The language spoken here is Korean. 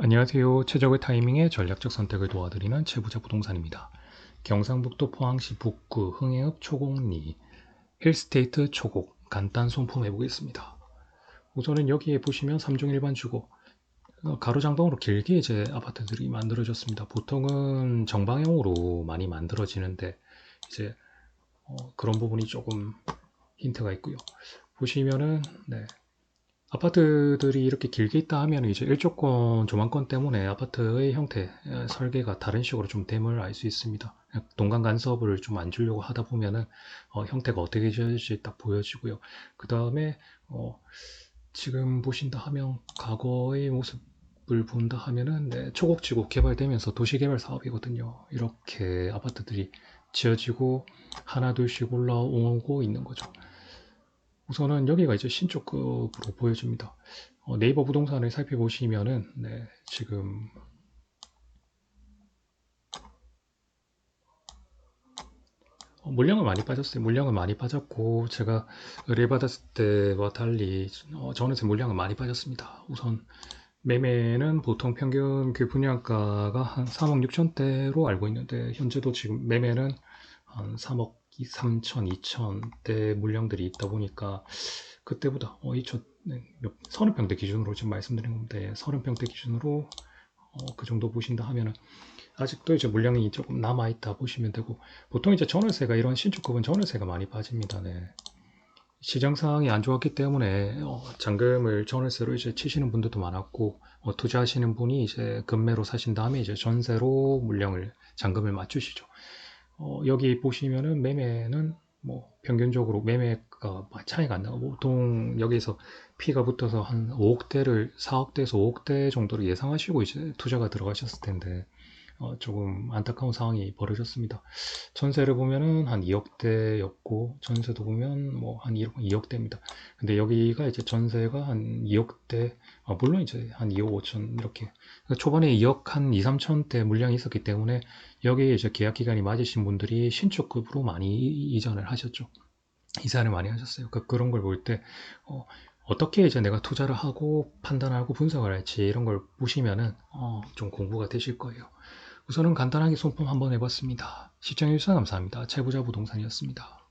안녕하세요. 최적의 타이밍에 전략적 선택을 도와드리는 최부자 부동산입니다. 경상북도 포항시 북구 흥해읍 초곡리 힐스테이트 초곡 간단 손품 해 보겠습니다. 우선은 여기에 보시면 3종 일반 주거 어, 가로장동으로 길게 이제 아파트들이 만들어졌습니다. 보통은 정방형으로 많이 만들어지는데 이제 어, 그런 부분이 조금 힌트가 있고요. 보시면은 네, 아파트들이 이렇게 길게 있다 하면 이제 일조권 조망권 때문에 아파트의 형태 에, 설계가 다른 식으로 좀 됨을 알 수 있습니다. 동간 간섭을 좀 안 주려고 하다 보면은 어, 형태가 어떻게 지어질지 딱 보여지고요. 그 다음에 어, 지금 보신다 하면 과거의 모습을 본다 하면은 네, 초곡지곡 개발되면서 도시개발 사업이거든요. 이렇게 아파트들이 지어지고 하나 둘씩 올라오고 있는 거죠. 우선은 여기가 이제 신축급으로 보여집니다. 어, 네이버 부동산을 살펴보시면은 네, 지금 어, 물량은 많이 빠졌어요. 물량은 많이 빠졌고 제가 의뢰받았을 때와 달리 어, 전월세 물량은 많이 빠졌습니다. 우선 매매는 보통 평균 그 분양가가 한 3억 6천대로 알고 있는데 현재도 지금 매매는 한 3억 3천, 2천대 물량들이 있다 보니까 그때보다 어, 2천, 네, 몇, 30평대 기준으로 지금 말씀드린 건데 30평대 기준으로 어, 그 정도 보신다 하면은 아직도 이제 물량이 조금 남아 있다 보시면 되고 보통 이제 전월세가 이런 신축급은 전월세가 많이 빠집니다. 네. 시장 상황이 안 좋았기 때문에 어, 잔금을 전월세로 이제 치시는 분들도 많았고 어, 투자하시는 분이 이제 금매로 사신 다음에 이제 전세로 물량을 잔금을 맞추시죠. 어, 여기 보시면은 매매는 뭐 평균적으로 매매가 차이가 안 나고 보통 여기서 피가 붙어서 한 5억대를 4억대에서 5억대 정도로 예상하시고 이제 투자가 들어가셨을 텐데 어, 조금 안타까운 상황이 벌어졌습니다. 전세를 보면은 한 2억대였고 전세도 보면 뭐한 2억, 2억대입니다. 근데 여기가 이제 전세가 한 2억대 어, 물론 이제 한 2억 5천 이렇게 그러니까 초반에 2억 한 2, 3천대 물량이 있었기 때문에 여기에 이제 계약 기간이 맞으신 분들이 신축급으로 많이 이전을 하셨죠. 이사를 많이 하셨어요. 그러니까 그런 걸 볼 때 어, 어떻게 이제 내가 투자를 하고 판단하고 분석을 할지 이런 걸 보시면은 어, 좀 공부가 되실 거예요. 우선은 간단하게 손품 한번 해봤습니다. 시청해주셔서 감사합니다. 최부자 부동산이었습니다.